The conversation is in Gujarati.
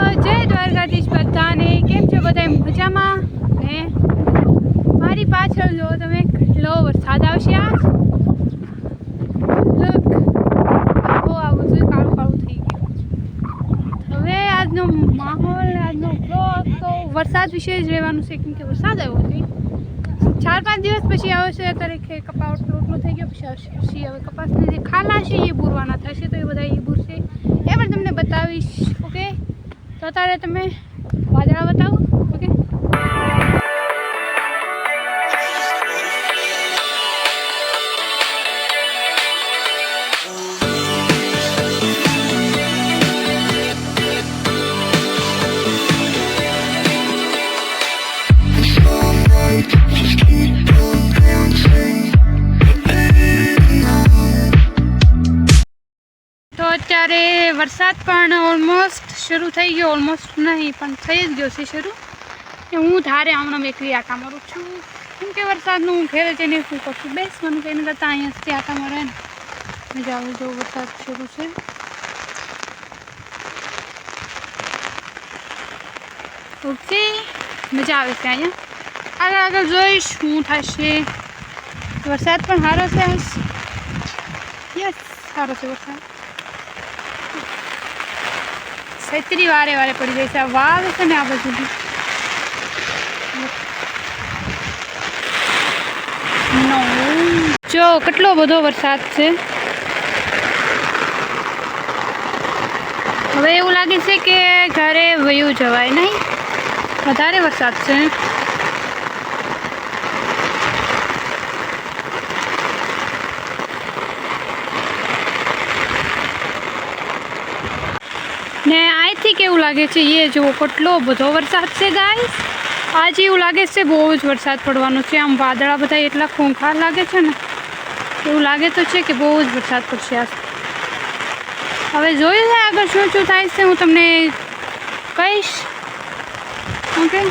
જય દ્વારકાધીશ બધાને. કેમ છો બધા? મજામાં? ને મારી પાછળ જો તમે કેટલો વરસાદ આવશે આ? Look. આવો આવું કાળું કાળું થઈ ગયું. હવે આજનો માહોલ, આજનો તો વરસાદ વિશે જ રહેવાનું છે, કેમ કે વરસાદ આવ્યો છે. ચાર પાંચ દિવસ પછી આવશે, અત્યારે કે કપા ઓટલો ઓટલો થઈ ગયો, પછી આવશે હવે કપાસની જે ખાલા છે એ બુરવાના થશે, તો એ બધા એ બુરશે. એ પણ તમને બતાવીશ, ઓકે? તો અત્યારે તમે વાદળા બતાવો. તો અત્યારે વરસાદ પણ ઓલમોસ્ટ શરૂ થઈ ગયો. ઓલમોસ્ટ નહીં, પણ થઈ જ ગયો છે શરૂ. હું ધારે હમણાં એકલી આટા મારું છું. કેમ કે વરસાદનું હું ઘેરે જઈને શું કરું છું? બેસવાનું કંઈ કરતાં અહીંયાથી આટા મારે ને. મજા આવે જો વરસાદ શરૂ છે. ઓકે, મજા આવે છે અહીંયા. આગળ આગળ જોઈશ શું થશે. વરસાદ પણ સારો છે. યસ, સારો છે વરસાદ. છત્રી વારે વારે પડી જાય છે. આ વાવ છે ને આ બાજુ જો, કેટલો બધો વરસાદ છે. હવે એવું લાગે છે કે ઘરે વયું જવાય નહીં, વધારે વરસાદ છે. ને અહીંથી કેવું લાગે છે? એ જુઓ, કેટલો બધો વરસાદ છે ગાઈસ આજે એવું લાગે છે બહુ જ વરસાદ પડવાનો છે. આમ વાદળા બધા એટલા ખૂંખાર લાગે છે ને, એવું લાગે તો છે કે બહુ જ વરસાદ પડશે આજ. હવે જોયું છે આગળ શું શું થાય છે, હું તમને કહીશ. ઓકે?